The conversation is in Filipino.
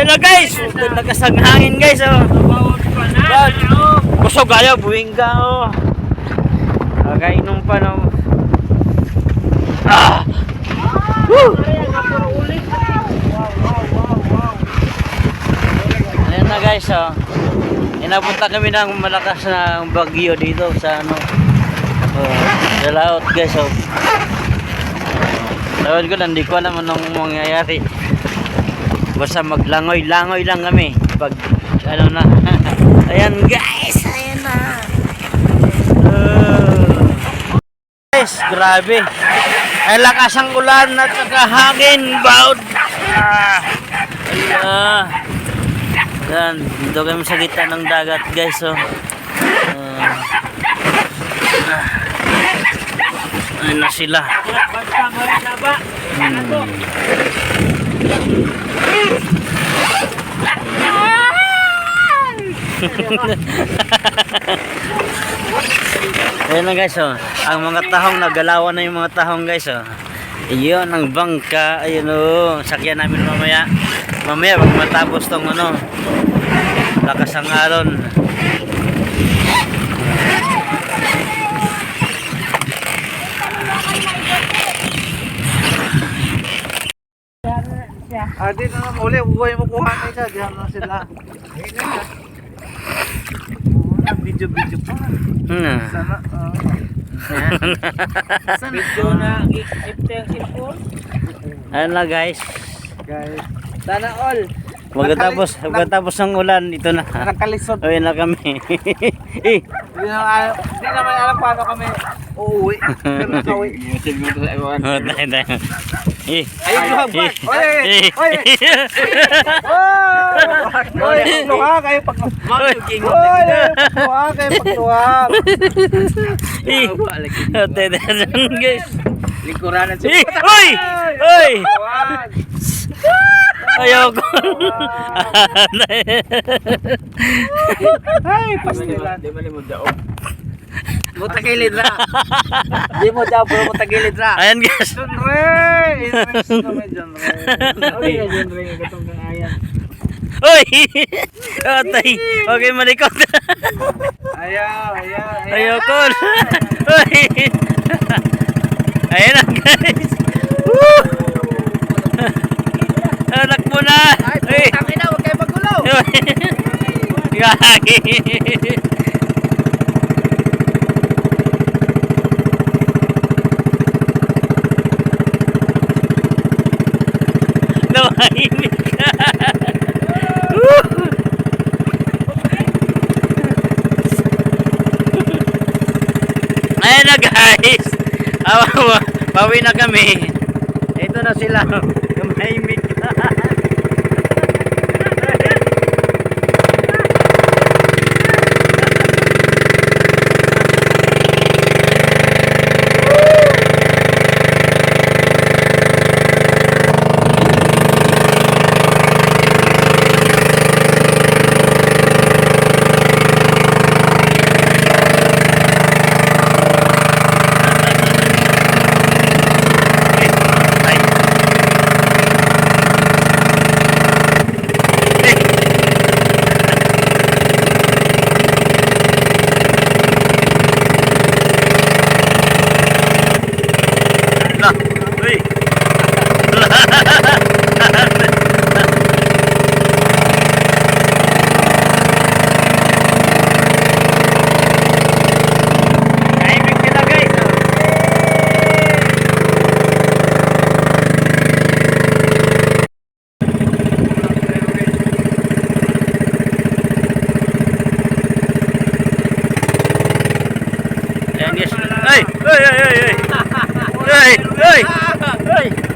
Ayan na guys, nagkasag hangin guys oh. Bad. Kusog ayaw, buwing ka oh. Nakainom pa no. Ah! Woo! Ayan na guys oh. Inapunta kami ng malakas na bagyo dito sa ano. Oh, sa laot guys oh. Tawad ko lang, di ko alam anong mangyayari. Basta maglangoy-langoy lang kami. Pag ano na. ayan guys, ayan na. Uh, guys, grabe. Ay lakas ang ulan at saka hangin. Baud. Ah, ah. Yan, dito kami sa gitna ng dagat guys. Oh. Ah. Ah. Ayun na sila. Hmm. Ayan na guys oh. Ang mga tahong nagalawan na yung mga tahong guys oh. Iyon ang bangka. Ayun oh. Sakyan namin mamaya. Mamaya pag matapos tong ano. Lakas ang alon. Ah, di na naman uli. Buhay mo kuha na isa. Diyan na sila. Video-video pa. Hmm. Sana. ah. Video na i-ipte ang cellphone. Ayan na guys. Guys. Sana all. Pagkatapos, pagkatapos ng ulan, ito na. Nakalisod. Ayun na kami. eh, Di na, di naman alam paano kami uuwi. Pero nakauwi. oh, tayo, tayo. Eh, Ayun, luhag ba? eh, Oy! eh. Oy! Oy! Oy! Luhag kayo pag... Oy! Luhag kayo pag luhag. Eh, oh, tayo, tayo, guys. Lingkuranan sa Eh, Uy! Uy! Ayoko. Ay, pastilan. Di ba mo daog? Mutagilid ra. Di mo daw bro mutagilid ra. Ayan guys. Ray. Okay, rin gatong kang ayan. Uy! Oh, tay. Okay, malikot. Ayaw, ayaw, ayaw. Ayoko. Uy! Ayan na guys. Woo! Anak mo na. Uy! Tangin na, huwag kayo magulo. Gagi. Nawahimik ka. Ayan na guys. Bawi na kami. Ito na sila. Tumahimik na. Ay. Na, uy. Tahimik sila, guys. Ayan guys. Ay! Ay! Ay! Ay! Ay! Ay! Ay!